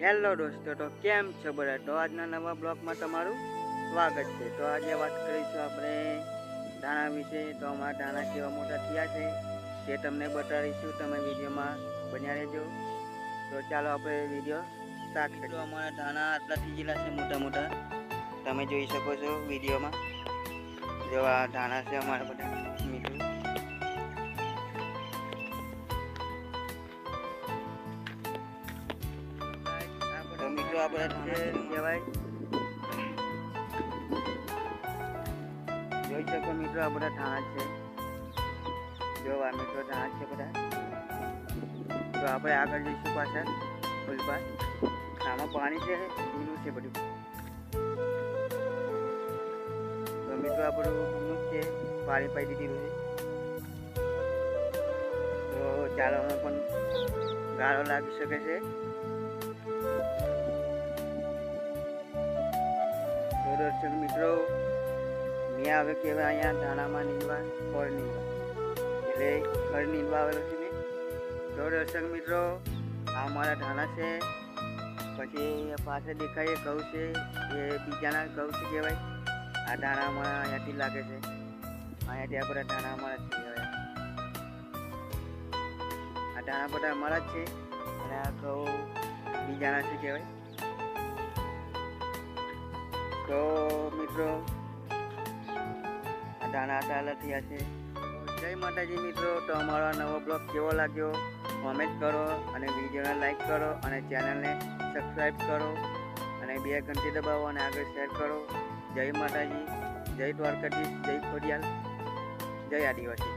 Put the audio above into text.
Hello દોસ્તો, તો કેમ છો બધા? તો આજના નવા બ્લોગમાં તમારું સ્વાગત છે. તો આજે વાત કરીશું આપણે ધાણા વિશે. તો અમારા ધાણા કેવા મોટા થયા છે, તે તમને બતાવીશું. તમે વિડીયોમાં બન્યા રહેજો. તો ચાલો આપણે વીડિયો સ્ટાર્ટ કરીએ. અમારા ધાણા આટલા થઈ ગયેલા છે, મોટા મોટા. તમે જોઈ શકો છો વિડીયોમાં. જેવા ધાણા છે અમારા બધા. મિત્રો તો આપણે કહેવાય. જોઈ શકો મિત્રો, આ બધા ધાણા છે. જો આ મિત્રો ધાણા છે બધા. તો આપણે આગળ જઈશું પાછળ ઓલી આમાં પાણી છે ભીનું છે બધું. તો મિત્રો આપણું ભીનું છે. પાણી પાઈ દીધેલું છે. તો ચાલવામાં પણ ગાળો લાગી શકે છે. દર્શક મિત્રો. મેં આવે કહેવાય અહીંયા ધાણામાં નીંદવા ફળ નીંદવા એટલે ફળ નીંદવા આવેલો છે મેં તો દર્શક મિત્રો, આ મારા ધાણા છે. પછી પાસે દેખાય ઘઉં છે. એ બીજાના ઘઉં છે કહેવાય? આ ધાણા અમારા અહીંયાથી લાગે છે. અહીંયાથી આ બધા ધાણા અમારા છે કહેવાય આ ધાણા બધા અમારા જ છે. અને આ ઘઉં બીજાના છે કહેવાય? તો મિત્રો દાણા ચાલા થયા છે. જય માતાજી મિત્રો, તો અમારો નવો બ્લોગ કેવો લાગ્યો? કોમેન્ટ કરો અને વિડીયોને લાઈક કરો અને ચેનલને સબસ્ક્રાઈબ કરો અને બે ઘંટી દબાવો અને આગળ શેર કરો. જય માતાજી, જય દ્વારકાધીશ, જય ખોડિયાલ, જય આદિવાસી.